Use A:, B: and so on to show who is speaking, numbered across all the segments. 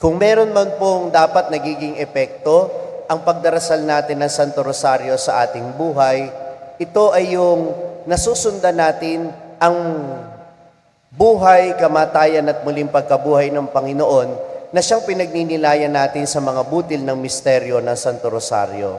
A: Kung meron man pong dapat nagiging epekto, ang pagdarasal natin ng Santo Rosario sa ating buhay, ito ay yung nasusundan natin ang buhay, kamatayan at muling pagkabuhay ng Panginoon na siyang pinagninilayan natin sa mga butil ng misteryo ng Santo Rosario.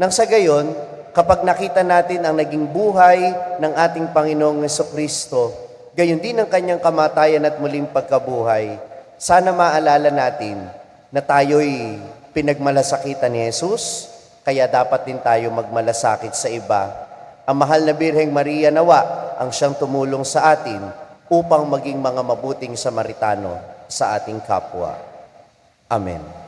A: Nang sa gayon, kapag nakita natin ang naging buhay ng ating Panginoong Kristo, gayon din ang kanyang kamatayan at muling pagkabuhay, sana maalala natin na tayo'y pinagmalasakitan ni Jesus, kaya dapat din tayo magmalasakit sa iba. Ang mahal na Birheng Maria nawa ang siyang tumulong sa atin upang maging mga mabuting Samaritano sa ating kapwa. Amen.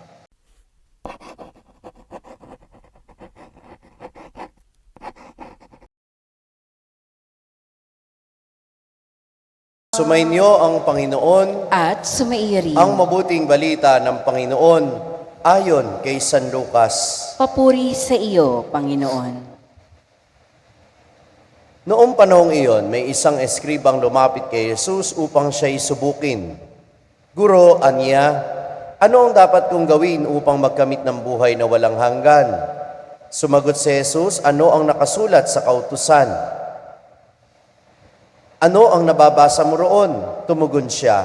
A: Sumainyo ang Panginoon
B: At sumairin.
A: ang mabuting balita ng Panginoon ayon kay San Lucas.
B: Papuri sa iyo, Panginoon.
A: Noong panahong iyon, may isang eskribang lumapit kay Jesus upang siya'y subukin. Guro, anya, ano ang dapat kong gawin upang magkamit ng buhay na walang hanggan? Sumagot si Jesus, ano ang nakasulat sa kautusan? Ano ang nababasa mo roon? Tumugon siya,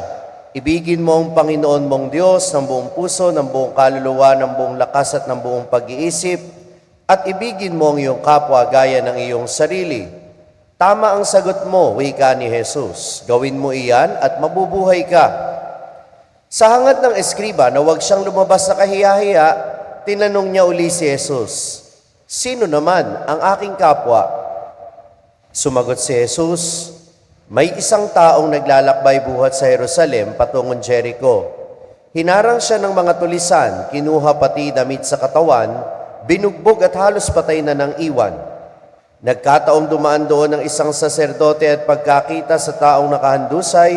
A: Ibigin mo ang Panginoon mong Diyos ng buong puso, ng buong kaluluwa, ng buong lakas at ng buong pag-iisip, at ibigin mo ang iyong kapwa gaya ng iyong sarili. Tama ang sagot mo, wika ni Jesus. Gawin mo iyan at mabubuhay ka. Sa hangad ng eskriba na huwag siyang lumabas sa kahiyahiya, tinanong niya uli si Jesus, Sino naman ang aking kapwa? Sumagot si Jesus, may isang taong naglalakbay buhat sa Jerusalem patungong Jericho. Hinarang siya ng mga tulisan, kinuha pati damit sa katawan, binugbog at halos patay na ng iwan. Nagkataong dumaan doon ng isang saserdote at pagkakita sa taong nakahandusay,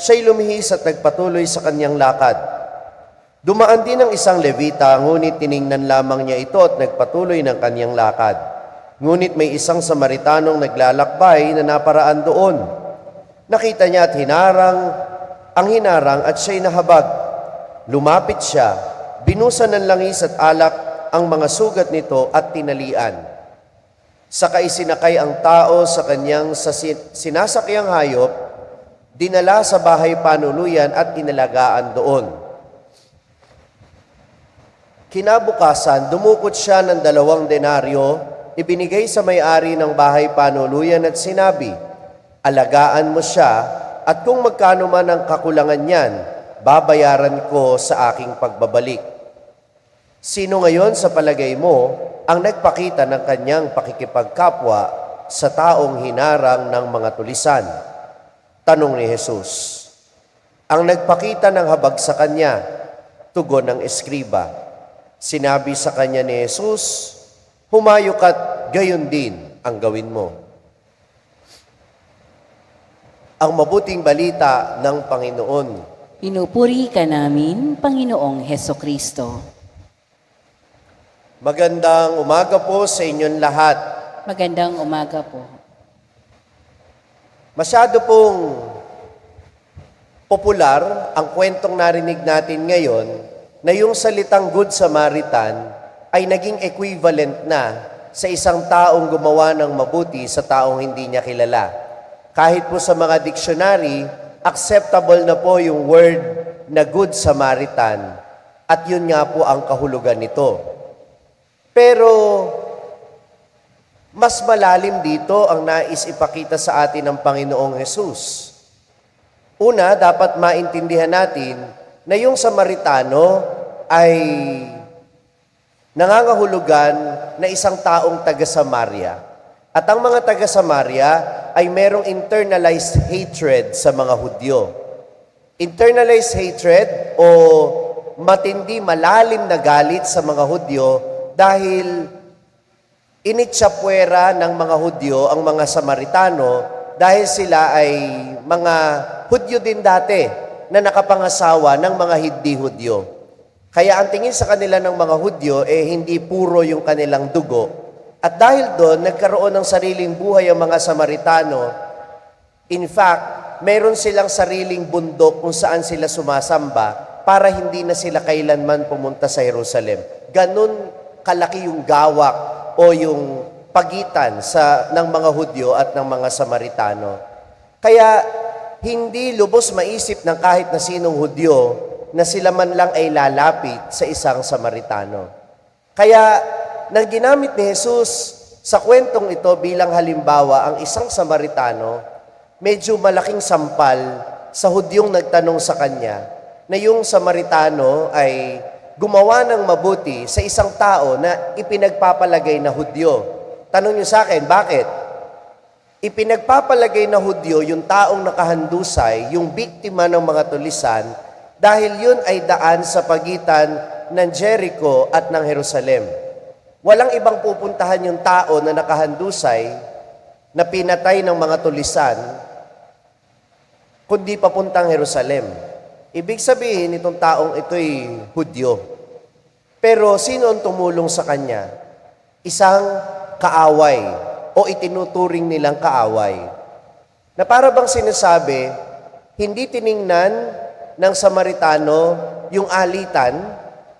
A: siya'y lumihis at nagpatuloy sa kanyang lakad. Dumaan din ang isang levita, ngunit tiningnan lamang niya ito at nagpatuloy ng kanyang lakad. Ngunit may isang Samaritanong naglalakbay na naparaan doon. Nakita niya at hinarang, ang hinarang at siya'y nahabag. Lumapit siya, binusan ng langis at alak ang mga sugat nito at tinalian. Saka isinakay ang tao sa kanyang sa sin- sinasakyang hayop, dinala sa bahay panuluyan at inalagaan doon. Kinabukasan, dumukot siya ng dalawang denaryo, ibinigay sa may-ari ng bahay panuluyan at sinabi, Alagaan mo siya at kung magkano man ang kakulangan niyan, babayaran ko sa aking pagbabalik. Sino ngayon sa palagay mo ang nagpakita ng kanyang pakikipagkapwa sa taong hinarang ng mga tulisan? Tanong ni Jesus. Ang nagpakita ng habag sa kanya, tugon ng eskriba. Sinabi sa kanya ni Jesus, Humayok at gayon din ang gawin mo. Ang mabuting balita ng Panginoon.
B: Pinupuri ka namin, Panginoong Heso Kristo.
A: Magandang umaga po sa inyong lahat.
B: Magandang umaga po.
A: Masyado pong popular ang kwentong narinig natin ngayon na yung salitang Good Samaritan ay naging equivalent na sa isang taong gumawa ng mabuti sa taong hindi niya kilala. Kahit po sa mga dictionary, acceptable na po yung word na Good Samaritan at yun nga po ang kahulugan nito. Pero mas malalim dito ang nais ipakita sa atin ng Panginoong Hesus. Una, dapat maintindihan natin na yung Samaritano ay nangangahulugan na isang taong taga-Samaria. At ang mga taga-Samaria ay merong internalized hatred sa mga Hudyo. Internalized hatred o matindi, malalim na galit sa mga Hudyo dahil initsapwera ng mga Hudyo ang mga Samaritano dahil sila ay mga Hudyo din dati na nakapangasawa ng mga hindi Hudyo. Kaya ang tingin sa kanila ng mga Hudyo eh hindi puro yung kanilang dugo. At dahil doon, nagkaroon ng sariling buhay ang mga Samaritano. In fact, meron silang sariling bundok kung saan sila sumasamba para hindi na sila kailanman pumunta sa Jerusalem. Ganon kalaki yung gawak o yung pagitan sa ng mga Hudyo at ng mga Samaritano. Kaya hindi lubos maisip ng kahit na sinong Hudyo na sila man lang ay lalapit sa isang Samaritano. Kaya nang ginamit ni Jesus sa kwentong ito bilang halimbawa ang isang Samaritano, medyo malaking sampal sa Hudyong nagtanong sa kanya na yung Samaritano ay gumawa ng mabuti sa isang tao na ipinagpapalagay na Hudyo. Tanong niyo sa akin, bakit? Ipinagpapalagay na Hudyo yung taong nakahandusay, yung biktima ng mga tulisan, dahil yun ay daan sa pagitan ng Jericho at ng Jerusalem. Walang ibang pupuntahan yung tao na nakahandusay, na pinatay ng mga tulisan, kundi papuntang Jerusalem. Ibig sabihin, itong taong ito'y Hudyo. Pero sino ang tumulong sa kanya? Isang kaaway o itinuturing nilang kaaway. Na para bang sinasabi, hindi tiningnan ng Samaritano yung alitan,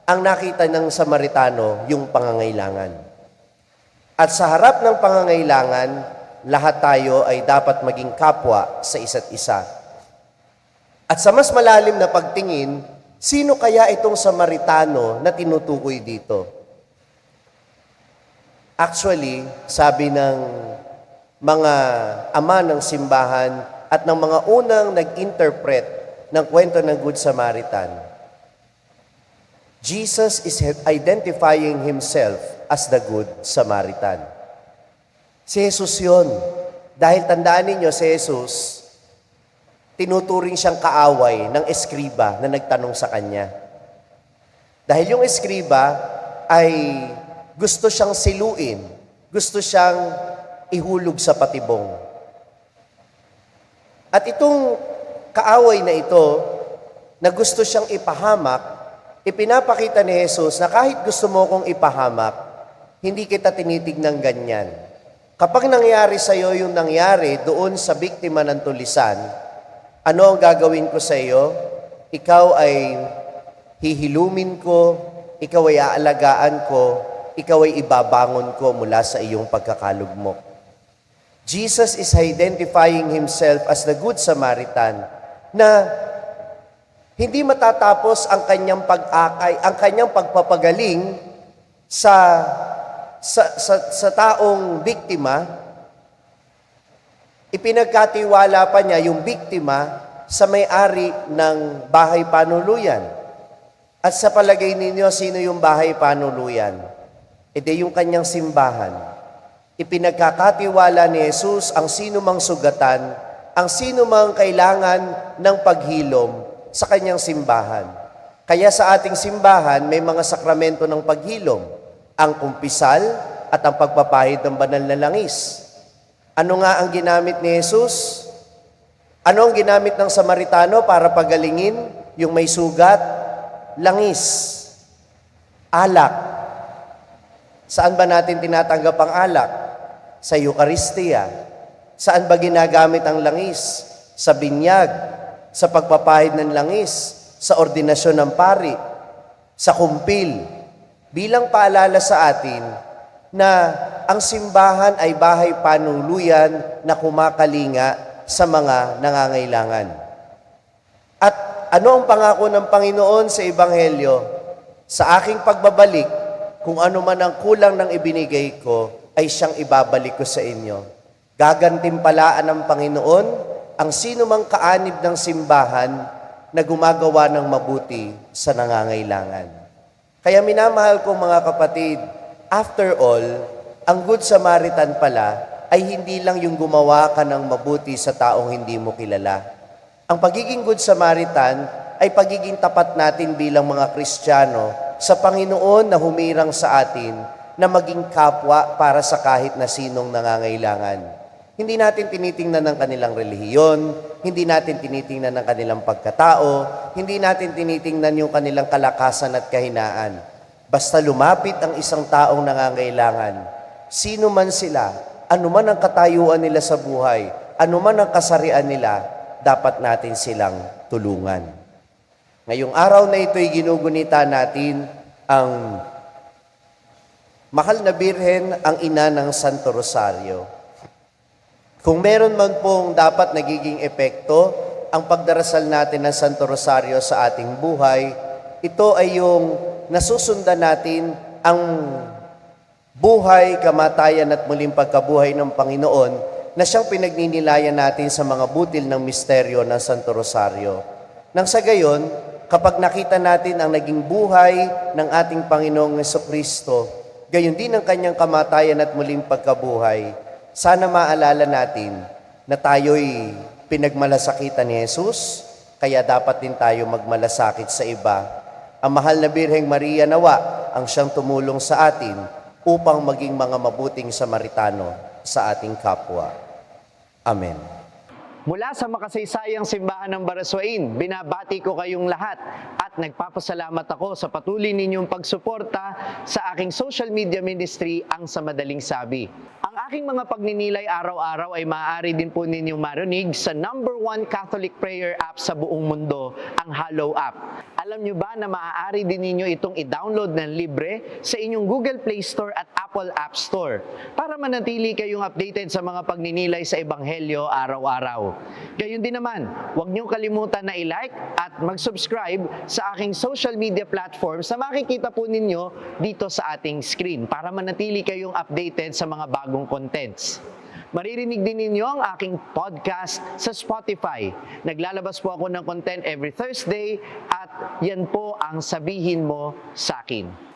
A: ang nakita ng Samaritano yung pangangailangan. At sa harap ng pangangailangan, lahat tayo ay dapat maging kapwa sa isa't isa. At sa mas malalim na pagtingin, sino kaya itong Samaritano na tinutukoy dito? Actually, sabi ng mga ama ng simbahan at ng mga unang nag-interpret ng kwento ng Good Samaritan, Jesus is identifying himself as the Good Samaritan. Si Jesus yun. Dahil tandaan ninyo, si Jesus, tinuturing siyang kaaway ng eskriba na nagtanong sa kanya. Dahil yung eskriba ay gusto siyang siluin, gusto siyang ihulog sa patibong. At itong kaaway na ito, na gusto siyang ipahamak, ipinapakita ni Jesus na kahit gusto mo kong ipahamak, hindi kita tinitignan ganyan. Kapag nangyari sa iyo yung nangyari doon sa biktima ng tulisan, ano ang gagawin ko sa iyo? Ikaw ay hihilumin ko, ikaw ay aalagaan ko, ikaw ay ibabangon ko mula sa iyong pagkakalugmok. Jesus is identifying himself as the Good Samaritan na hindi matatapos ang kanyang pag-akay, ang kanyang pagpapagaling sa sa, sa, sa taong biktima, ipinagkatiwala pa niya yung biktima sa may-ari ng bahay panuluyan. At sa palagay ninyo, sino yung bahay panuluyan? E di yung kanyang simbahan. Ipinagkakatiwala ni Jesus ang sino mang sugatan, ang sino mang kailangan ng paghilom sa kanyang simbahan. Kaya sa ating simbahan, may mga sakramento ng paghilom, ang kumpisal at ang pagpapahid ng banal na langis. Ano nga ang ginamit ni Jesus? Ano ang ginamit ng Samaritano para pagalingin yung may sugat? Langis. Alak. Saan ba natin tinatanggap ang alak? Sa Eucharistia. Saan ba ginagamit ang langis? Sa binyag, sa pagpapahid ng langis, sa ordinasyon ng pari, sa kumpil. Bilang paalala sa atin na ang simbahan ay bahay panuluyan na kumakalinga sa mga nangangailangan. At ano ang pangako ng Panginoon sa Ebanghelyo? Sa aking pagbabalik, kung ano man ang kulang ng ibinigay ko, ay siyang ibabalik ko sa inyo. Gagantimpalaan ng Panginoon ang sino mang kaanib ng simbahan na gumagawa ng mabuti sa nangangailangan. Kaya minamahal ko mga kapatid, after all, ang Good Samaritan pala ay hindi lang yung gumawa ka ng mabuti sa taong hindi mo kilala. Ang pagiging Good Samaritan ay pagiging tapat natin bilang mga Kristiyano sa Panginoon na humirang sa atin na maging kapwa para sa kahit na sinong nangangailangan. Hindi natin tinitingnan ng kanilang relihiyon, hindi natin tinitingnan ng kanilang pagkatao, hindi natin tinitingnan yung kanilang kalakasan at kahinaan. Basta lumapit ang isang taong nangangailangan, sino man sila, ano man ang katayuan nila sa buhay, ano man ang kasarian nila, dapat natin silang tulungan. Ngayong araw na ito'y ginugunita natin ang Mahal na Birhen, ang ina ng Santo Rosario. Kung meron man pong dapat nagiging epekto ang pagdarasal natin ng Santo Rosario sa ating buhay, ito ay yung nasusundan natin ang buhay, kamatayan at muling pagkabuhay ng Panginoon na siyang pinagninilayan natin sa mga butil ng misteryo ng Santo Rosario. Nang sa gayon, kapag nakita natin ang naging buhay ng ating Panginoong Kristo, gayon din ang kanyang kamatayan at muling pagkabuhay, sana maalala natin na tayo'y pinagmalasakitan ni Jesus, kaya dapat din tayo magmalasakit sa iba. Ang mahal na Birheng Maria nawa ang siyang tumulong sa atin upang maging mga mabuting Samaritano sa ating kapwa. Amen.
C: Mula sa makasaysayang simbahan ng Baraswain, binabati ko kayong lahat at nagpapasalamat ako sa patuloy ninyong pagsuporta sa aking social media ministry, ang sa madaling sabi. Ang aking mga pagninilay araw-araw ay maaari din po ninyong marinig sa number one Catholic prayer app sa buong mundo, ang Hallow app. Alam nyo ba na maaari din ninyo itong i-download ng libre sa inyong Google Play Store at Apple App Store para manatili kayong updated sa mga pagninilay sa Ebanghelyo araw-araw. Gayun din naman, huwag niyong kalimutan na i-like at mag-subscribe sa aking social media platforms na makikita po ninyo dito sa ating screen para manatili kayong updated sa mga bagong contents. Maririnig din ninyo ang aking podcast sa Spotify. Naglalabas po ako ng content every Thursday at yan po ang sabihin mo sa akin.